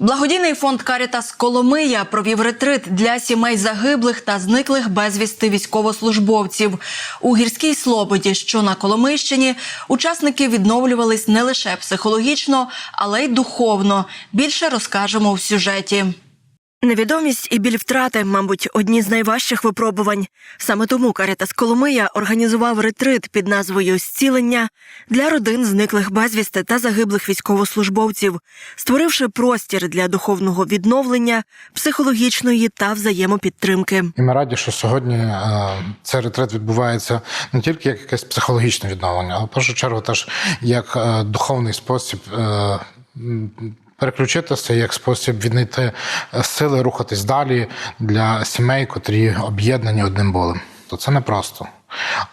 Благодійний фонд Карітас Коломия провів ретрит для сімей загиблих та зниклих безвісти військовослужбовців. У гірській слободі, що на Коломийщині, учасники відновлювались не лише психологічно, але й духовно. Більше розкажемо в сюжеті. Невідомість і біль втрати, мабуть, одні з найважчих випробувань. Саме тому Карітас Коломия організував ретрит під назвою Зцілення для родин зниклих безвісти та загиблих військовослужбовців, створивши простір для духовного відновлення, психологічної та взаємопідтримки. І ми раді, що сьогодні е, цей ретрит відбувається не тільки як якесь психологічне відновлення, але в першу чергу теж як е, духовний спосіб. Переключитися як спосіб віднайти сили, рухатись далі для сімей, котрі об'єднані одним болем. То це непросто.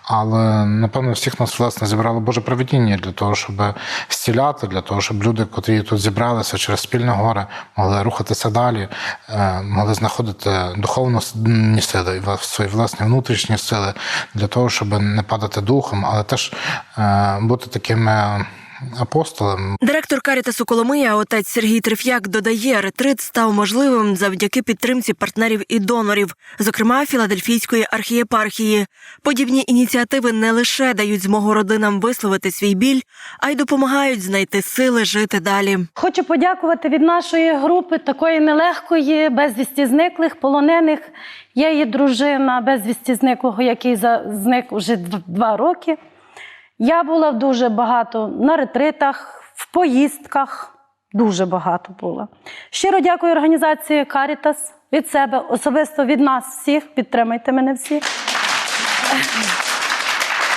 Але напевно всіх нас власне зібрало Боже проведіння для того, щоб зціляти, для того, щоб люди, котрі тут зібралися через спільне горе, могли рухатися далі, е, могли знаходити духовні сили, і свої власні внутрішні сили для того, щоб не падати духом, але теж е, бути такими апостолами, Директор Карітасу Коломия, отець Сергій Триф'як, додає, ретрит став можливим завдяки підтримці партнерів і донорів, зокрема Філадельфійської архієпархії. Подібні ініціативи не лише дають змогу родинам висловити свій біль, а й допомагають знайти сили жити далі. Хочу подякувати від нашої групи такої нелегкої, безвісті зниклих, полонених. Я її дружина безвісті зниклого, який за- зник вже дв- два роки. Я була дуже багато на ретритах, в поїздках. Дуже багато була. Щиро дякую організації Карітас від себе, особисто від нас всіх. Підтримайте мене всі.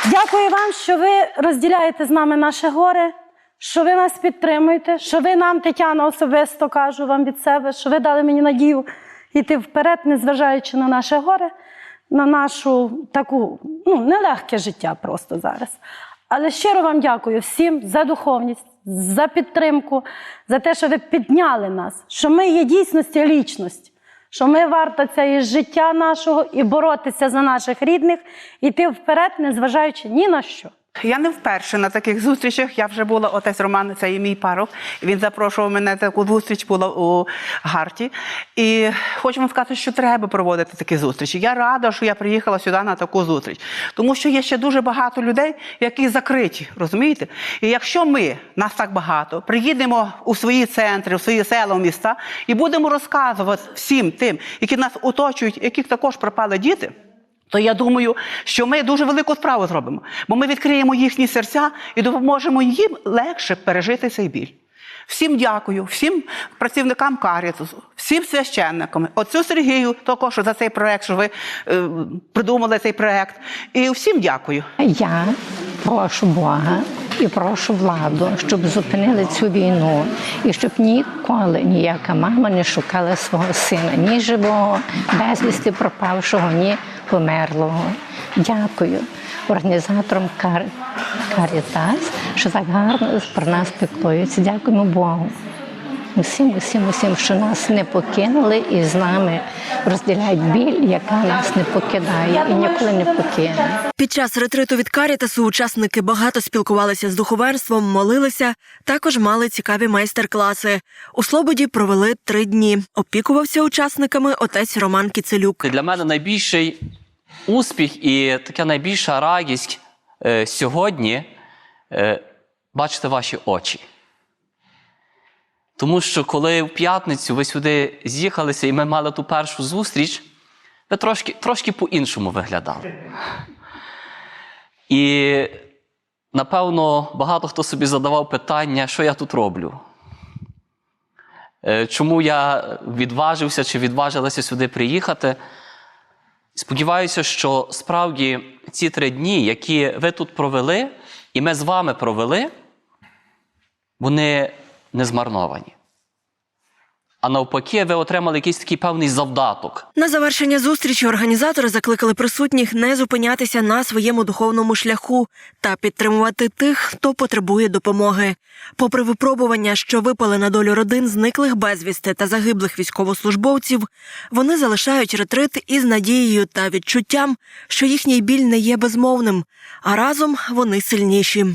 Дякую вам, що ви розділяєте з нами наше горе, що ви нас підтримуєте, що ви нам, Тетяна, особисто кажу вам від себе, що ви дали мені надію йти вперед, незважаючи на наше горе, на нашу таку ну, нелегке життя просто зараз. Але щиро вам дякую всім за духовність, за підтримку, за те, що ви підняли нас, що ми є дійсності лічність, що ми варто це і життя нашого і боротися за наших рідних, іти вперед, незважаючи ні на що. Я не вперше на таких зустрічах. Я вже була отець Роман, це і мій парох. Він запрошував мене таку зустріч, була у Гарті. І хочу вам сказати, що треба проводити такі зустрічі. Я рада, що я приїхала сюди на таку зустріч, тому що є ще дуже багато людей, які закриті, розумієте? І якщо ми, нас так багато, приїдемо у свої центри, у свої села, у міста і будемо розказувати всім тим, які нас оточують, яких також пропали діти. То я думаю, що ми дуже велику справу зробимо, бо ми відкриємо їхні серця і допоможемо їм легше пережити цей біль. Всім дякую, всім працівникам Карітусу, всім священникам, отцю Сергію, також за цей проект, що ви е, придумали цей проект. І всім дякую. Я прошу Бога і прошу владу, щоб зупинили цю війну і щоб ніколи ніяка мама не шукала свого сина, ні живого, безвісти пропавшого, ні померлого. Дякую організаторам Кар... Карітас, що так гарно про нас піклуються. Дякуємо Богу. Усім, усім, усім, що нас не покинули і з нами розділяють біль, яка нас не покидає і ніколи не покине. Під час ретриту від Карітасу учасники багато спілкувалися з духовенством, молилися, також мали цікаві майстер-класи. У Слободі провели три дні. Опікувався учасниками отець Роман Кіцелюк. Для мене найбільший успіх і така найбільша радість е, сьогодні е, бачити ваші очі. Тому що коли в п'ятницю ви сюди з'їхалися і ми мали ту першу зустріч, ви трошки, трошки по-іншому виглядали. І напевно багато хто собі задавав питання, що я тут роблю. Е, Чому я відважився чи відважилася сюди приїхати? Сподіваюся, що справді ці три дні, які ви тут провели, і ми з вами провели, вони не змарновані. А навпаки, ви отримали якийсь такий певний завдаток. На завершення зустрічі організатори закликали присутніх не зупинятися на своєму духовному шляху та підтримувати тих, хто потребує допомоги. Попри випробування, що випали на долю родин зниклих безвісти та загиблих військовослужбовців, вони залишають ретрит із надією та відчуттям, що їхній біль не є безмовним, а разом вони сильніші.